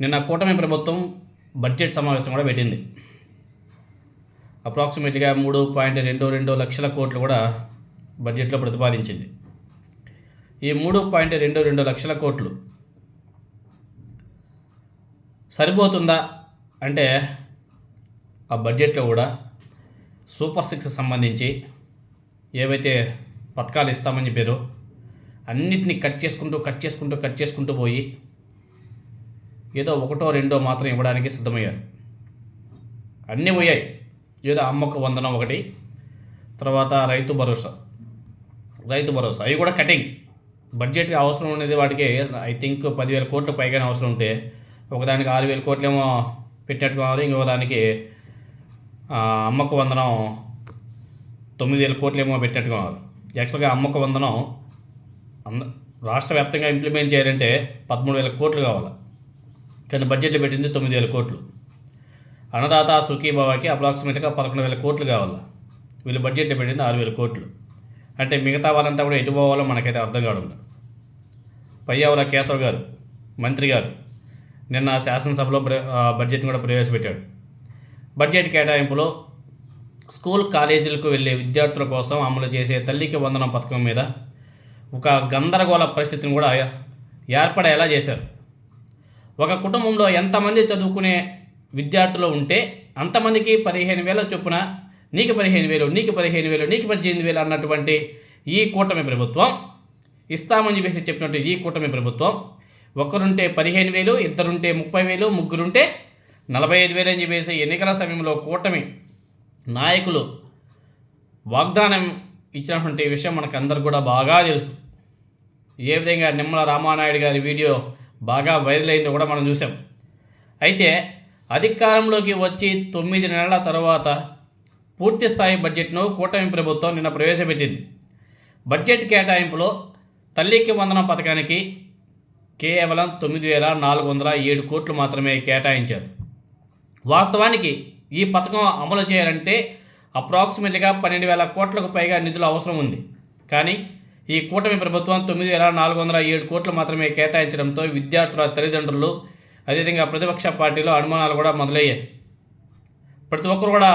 నిన్న కూటమి ప్రభుత్వం బడ్జెట్ సమావేశం కూడా పెట్టింది. అప్రాక్సిమేట్గా మూడు పాయింట్ రెండు రెండు లక్షల కోట్లు కూడా బడ్జెట్లో ప్రతిపాదించింది. ఈ మూడు పాయింట్ రెండు రెండు లక్షల కోట్లు సరిపోతుందా అంటే ఆ బడ్జెట్లో కూడా సూపర్ సిక్స్ సంబంధించి ఏవైతే పథకాలు ఇస్తామని చెప్పారో అన్నిటినీ కట్ చేసుకుంటూ కట్ చేసుకుంటూ కట్ చేసుకుంటూ పోయి ఏదో ఒకటో రెండో మాత్రం ఇవ్వడానికి సిద్ధమయ్యారు. అన్నీ పోయాయి. ఏదో అమ్మకు వందనం ఒకటి తర్వాత రైతు భరోసా. రైతు భరోసా. అవి కూడా కటింగ్. బడ్జెట్కి అవసరం ఉండేది వాటికి. ఐ థింక్ పదివేల కోట్లు పైగానే అవసరం ఉంటే ఒకదానికి ఆరు వేల కోట్లేమో పెట్టినట్టు కావాలి ఇంకో దానికి అమ్మకు వందనం తొమ్మిది వేల కోట్లేమో పెట్టినట్టు కావాలి యాక్చువల్గా అమ్మకు వందనం అంద రాష్ట్ర వ్యాప్తంగా ఇంప్లిమెంట్ చేయాలంటే పదమూడు వేల కోట్లు కావాలి. కానీ బడ్జెట్లో పెట్టింది తొమ్మిది వేల కోట్లు. అన్నదాత సుఖీభావాకి అప్రాక్సిమేట్గా పదకొండు వేల కోట్లు కావాలి. వీళ్ళు బడ్జెట్లో పెట్టింది ఆరు వేల కోట్లు. అంటే మిగతా వాళ్ళంతా కూడా ఎటు పోవాలో మనకైతే అర్థం కావడం పయ్యావుల కేశవ్ గారు మంత్రి గారు నిన్న శాసనసభలో ప్ర- బడ్జెట్ని కూడా ప్రవేశపెట్టాడు. బడ్జెట్ కేటాయింపులో స్కూల్ కాలేజీలకు వెళ్ళే విద్యార్థుల కోసం అమలు చేసే తల్లికి వందనం పథకం మీద ఒక గందరగోళ పరిస్థితిని కూడా ఏర్పడేలా చేశారు. ఒక కుటుంబంలో ఎంతమంది చదువుకునే విద్యార్థులు ఉంటే అంతమందికి పదిహేను వేల చొప్పున నీకు పదిహేను వేలు నీకు పదిహేను వేలు నీకు పద్దెనిమిది వేలు అన్నటువంటి ఈ కూటమి ప్రభుత్వం ఇస్తామని చెప్పేసి చెప్పినట్టు ఈ కూటమి ప్రభుత్వం ఒకరుంటే పదిహేను వేలు ఇద్దరుంటే ముప్పై వేలు ముగ్గురుంటే నలభై ఐదు వేలు అని చెప్పేసి ఎన్నికల సమయంలో కూటమి నాయకులు వాగ్దానం ఇచ్చినటువంటి విషయం మనకు అందరికి కూడా బాగా తెలుసు. ఏ విధంగా నిమ్మల రామానాయుడు గారి వీడియో బాగా వైరల్ అయిందో కూడా మనం చూసాం అయితే అధికారంలోకి వచ్చి తొమ్మిది నెలల తర్వాత పూర్తి స్థాయి బడ్జెట్ను కూటమి ప్రభుత్వం నిన్న ప్రవేశపెట్టింది. బడ్జెట్ కేటాయింపులో తల్లికి వందన పథకానికి కేవలం తొమ్మిది వేల నాలుగు వందల ఏడు కోట్లు మాత్రమే కేటాయించారు. వాస్తవానికి ఈ పథకం అమలు చేయాలంటే అప్రాక్సిమేట్గా పన్నెండు వేల కోట్లకు పైగా నిధులు అవసరం ఉంది. కానీ ఈ కూటమి ప్రభుత్వం తొమ్మిది వేల నాలుగు వందల ఏడు కోట్లు మాత్రమే కేటాయించడంతో విద్యార్థుల తల్లిదండ్రులు అదేవిధంగా ప్రతిపక్ష పార్టీలో అనుమానాలు కూడా మొదలయ్యాయి. ప్రతి ఒక్కరు కూడా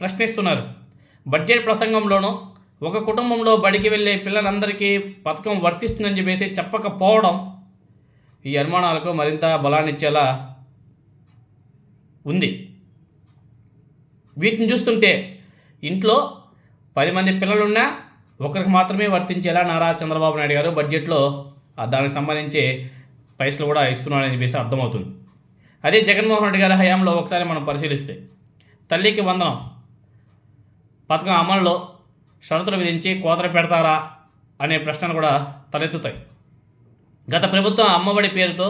ప్రశ్నిస్తున్నారు. బడ్జెట్ ప్రసంగంలోనూ ఒక కుటుంబంలో బడికి వెళ్ళే పిల్లలందరికీ పథకం వర్తిస్తుందని చెప్పేసి చెప్పకపోవడం ఈ అనుమానాలకు మరింత బలాన్నిచ్చేలా ఉంది. వీటిని చూస్తుంటే ఇంట్లో పది మంది పిల్లలున్నా ఒకరికి మాత్రమే వర్తించేలా నారా చంద్రబాబు నాయుడు గారు బడ్జెట్లో ఆ దానికి సంబంధించి పైసలు కూడా ఇస్తున్నాడని చెప్పేసి అర్థమవుతుంది. అదే జగన్మోహన్ రెడ్డి గారి హయాంలో ఒకసారి మనం పరిశీలిస్తే తల్లికి వందనం పథకం అమల్లో షరతులు విధించి కోతలు పెడతారా అనే ప్రశ్నలు కూడా తలెత్తుతాయి. గత ప్రభుత్వం అమ్మఒడి పేరుతో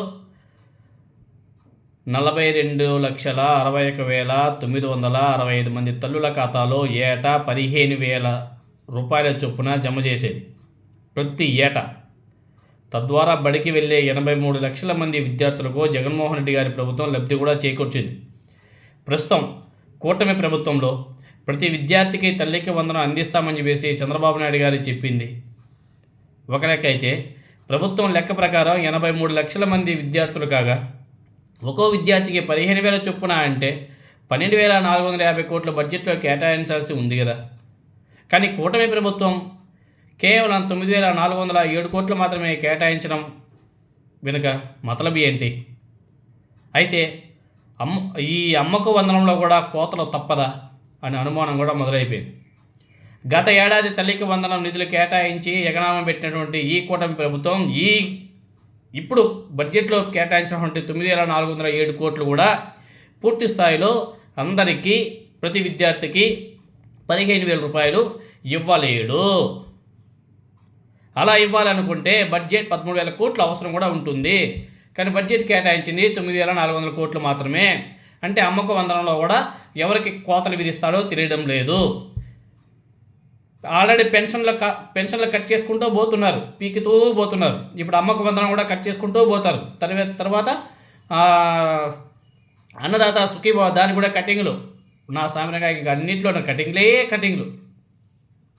నలభై రెండు లక్షల అరవై ఒక వేల తొమ్మిది వందల అరవై ఐదు మంది తల్లుల ఖాతాలో ఏటా పదిహేను వేల రూపాయల చొప్పున జమ చేసేది. ప్రతి ఏటా. తద్వారా బడికి వెళ్ళే ఎనభై మూడు లక్షల మంది విద్యార్థులకు జగన్మోహన్ రెడ్డి గారి ప్రభుత్వం లబ్ధి కూడా చేకూర్చింది. ప్రస్తుతం కూటమి ప్రభుత్వంలో ప్రతి విద్యార్థికి తల్లికి వందనం అందిస్తామని చెప్పేసి చంద్రబాబు నాయుడు గారు చెప్పింది. ఒక లెక్క అయితే ప్రభుత్వం లెక్క ప్రకారం ఎనభై మూడు లక్షల మంది విద్యార్థులు కాగా ఒక్కో విద్యార్థికి పదిహేను వేల చొప్పున అంటే పన్నెండు వేల నాలుగు వందల యాభై కోట్ల బడ్జెట్లో కేటాయించాల్సి ఉంది కదా. కానీ కూటమి ప్రభుత్వం కేవలం తొమ్మిది వేల నాలుగు వందల ఏడు కోట్లు మాత్రమే కేటాయించడం వెనుక మతలబి ఏంటి? అయితే అమ్మ ఈ అమ్మకు వందనంలో కూడా కోతలు తప్పదా అనే అనుమానం కూడా మొదలైపోయింది. గత ఏడాది తల్లికి వందనం నిధులు కేటాయించి ఎగనామం పెట్టినటువంటి ఈ కూటమి ప్రభుత్వం ఈ ఇప్పుడు బడ్జెట్లో కేటాయించినటువంటి తొమ్మిది వేల నాలుగు వందల ఏడు కోట్లు కూడా పూర్తి స్థాయిలో అందరికీ ప్రతి విద్యార్థికి పదిహేను వేల రూపాయలు ఇవ్వలేడు. అలా ఇవ్వాలనుకుంటే బడ్జెట్ పదమూడు వేల కోట్లు అవసరం కూడా ఉంటుంది. కానీ బడ్జెట్ కేటాయించింది తొమ్మిది వేల నాలుగు వందల కోట్లు మాత్రమే. అంటే అమ్మక వందనంలో కూడా ఎవరికి కోతలు విధిస్తాడో తెలియడం లేదు. ఆల్రెడీ పెన్షన్ల క- పెన్షన్లు కట్ చేసుకుంటూ పోతున్నారు. పీకితూ పోతున్నారు. ఇప్పుడు అమ్మక వందనం కూడా కట్ చేసుకుంటూ పోతారు. తర్వాత తర్వాత అన్నదాత సుఖీభావ దాని కూడా కటింగ్లు నా సామాన్యంగా ఇంకా అన్నింటిలో కటింగ్లే కటింగ్లు.